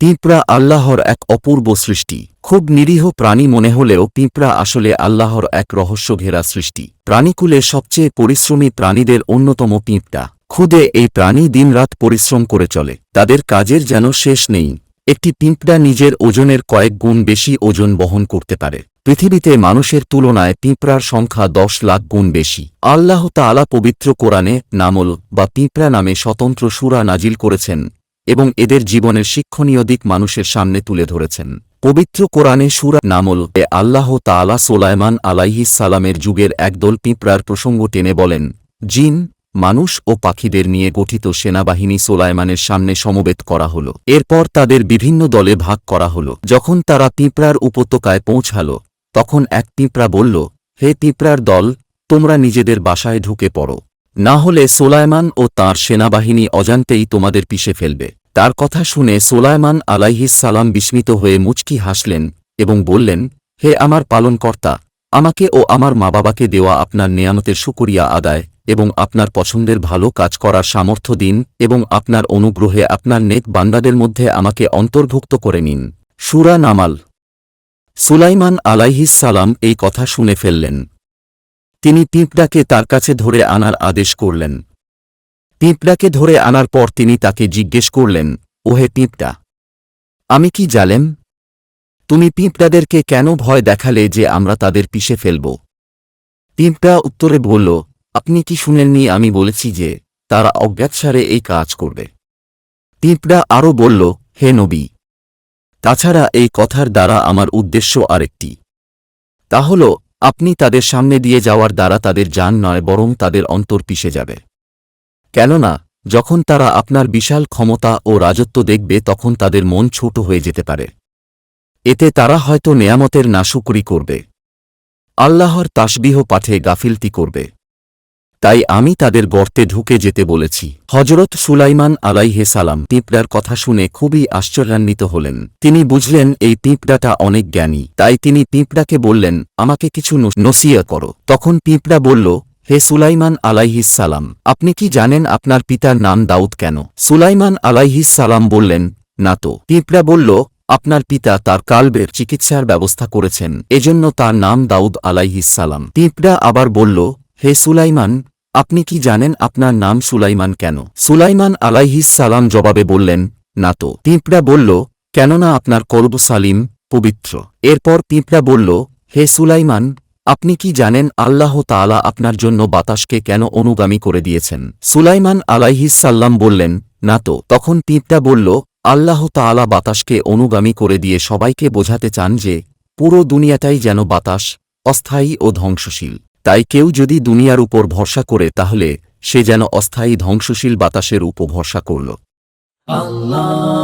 পিঁপড়া আল্লাহর এক অপূর্ব সৃষ্টি। খুব নিরীহ প্রাণী মনে হলেও পিঁপড়া আসলে আল্লাহর এক রহস্য ঘেরা সৃষ্টি। প্রাণীকুলে সবচেয়ে পরিশ্রমী প্রাণীদের অন্যতম পিঁপড়া খুদে এই প্রাণী দিনরাত পরিশ্রম করে চলে। তাদের কাজের যেন শেষ নেই। একটি পিঁপড়া নিজের ওজনের কয়েক গুণ বেশি ওজন বহন করতে পারে। পৃথিবীতে মানুষের তুলনায় পিঁপড়ার সংখ্যা দশ লাখ গুণ বেশি। আল্লাহ তাআলা পবিত্র কোরআনে নামল বা পিঁপড়া নামে স্বতন্ত্র সুরা নাজিল করেছেন এবং এদের জীবনের শিক্ষণীয় দিক মানুষের সামনে তুলে ধরেছেন। পবিত্র কোরআনে সুরা নামল এ আল্লাহ তাআলা সোলায়মান আলাইহিস সালামের যুগের একদল পিঁপড়ার প্রসঙ্গ টেনে বলেন, জিন মানুষ ও পাখিদের নিয়ে গঠিত সেনাবাহিনী সোলায়মানের সামনে সমবেত করা হল। এরপর তাদের বিভিন্ন দলে ভাগ করা হল। যখন তারা পিঁপড়ার উপত্যকায় পৌঁছাল, তখন এক পিঁপড়া বলল, হে পিঁপড়ার দল, তোমরা নিজেদের বাসায় ঢুকে পড়ো। না হলে সোলায়মান ও তার সেনাবাহিনী অজান্তেই তোমাদের পিষে ফেলবে। তার কথা শুনে সোলায়মান সালাম বিস্মিত হয়ে মুচকি হাসলেন এবং বললেন, হে আমার পালনকর্তা, আমাকে ও আমার মা বাবাকে দেওয়া আপনার নেয়ামতের শুকরিয়া আদায়। এবং আপনার পছন্দের ভালো কাজ করার সামর্থ্য দিন এবং আপনার অনুগ্রহে আপনার নেক বান্দাদের মধ্যে আমাকে অন্তর্ভুক্ত করে নিন। সুরা নামাল। সুলাইমান আলাইহিস সালাম এই কথা শুনে ফেললেন। তিনি পিঁপড়াকে তার কাছে ধরে আনার আদেশ করলেন। পিঁপড়াকে ধরে আনার পর তিনি তাকে জিজ্ঞেস করলেন, ওহে পিঁপড়া, আমি কি জালেম? তুমি পিঁপড়াদেরকে কেন ভয় দেখালে যে আমরা তাদের পিষে ফেলব? পিঁপড়া উত্তরে বলল আপনি কি শুনেননি আমি বলেছি যে তারা অজ্ঞাতসারে এই কাজ করবে। পিঁপড়া আরও বলল, হে নবী! তাছাড়া এই কথার দ্বারা আমার উদ্দেশ্য আরেকটি। তা হল, আপনি তাদের সামনে দিয়ে যাওয়ার দ্বারা তাদের যান নয় বরং তাদের অন্তর পিষে যাবে। কেননা, যখন তারা আপনার বিশাল ক্ষমতা ও রাজত্ব দেখবে তখন তাদের মন ছোট হয়ে যেতে পারে। এতে তারা হয়তো নেয়ামতের নাশুকরি করবে। আল্লাহর তাসবিহ পাঠে গাফিলতি করবে। তাই আমি তাদের গর্তে ঢুকে যেতে বলেছি। হজরত সুলাইমান আলাইহে সালাম পিঁপড়ার কথা শুনে খুবই আশ্চর্যান্বিত হলেন। তিনি বুঝলেন এই পিঁপড়াটা অনেক জ্ঞানী। তাই তিনি পিঁপড়াকে বললেন, আমাকে কিছু নসিয়া করো। তখন পিঁপড়া বলল, হে সুলাইমান আলাইহিস সালাম, আপনি কি জানেন আপনার পিতার নাম দাউদ কেন? সুলাইমান আলাইহিস সালাম বললেন, না তো। পিঁপড়া বলল, আপনার পিতা তার কালবের চিকিৎসার ব্যবস্থা করেছেন, এজন্য তার নাম দাউদ আলাইহিস সালাম। পিঁপড়া আবার বলল হে সুলাইমান, আপনি কি জানেন আপনার নাম সুলাইমান কেন? সুলাইমান আলাইহিস সালাম জবাবে বললেন, না তো। পিঁপড়া বলল, কেননা আপনার কলব সালিম, পবিত্র। এরপর পিঁপড়া বলল, হে সুলাইমান, আপনি কি জানেন আল্লাহ তাআলা আপনার জন্য বাতাসকে কেন অনুগামী করে দিয়েছেন? সুলাইমান আলাইহিস সাল্লাম বললেন, না তো। তখন পিঁপড়া বলল, আল্লাহ তাআলা বাতাসকে অনুগামী করে দিয়ে সবাইকে বোঝাতে চান যে, পুরো দুনিয়াটাই যেন বাতাস, অস্থায়ী ও ধ্বংসশীল। তাই কেউ যদি দুনিয়ার উপর ভরসা করে, তাহলে সে যেন অস্থায়ী ধ্বংসশীল বাতাসের উপর ভরসা করল। Allah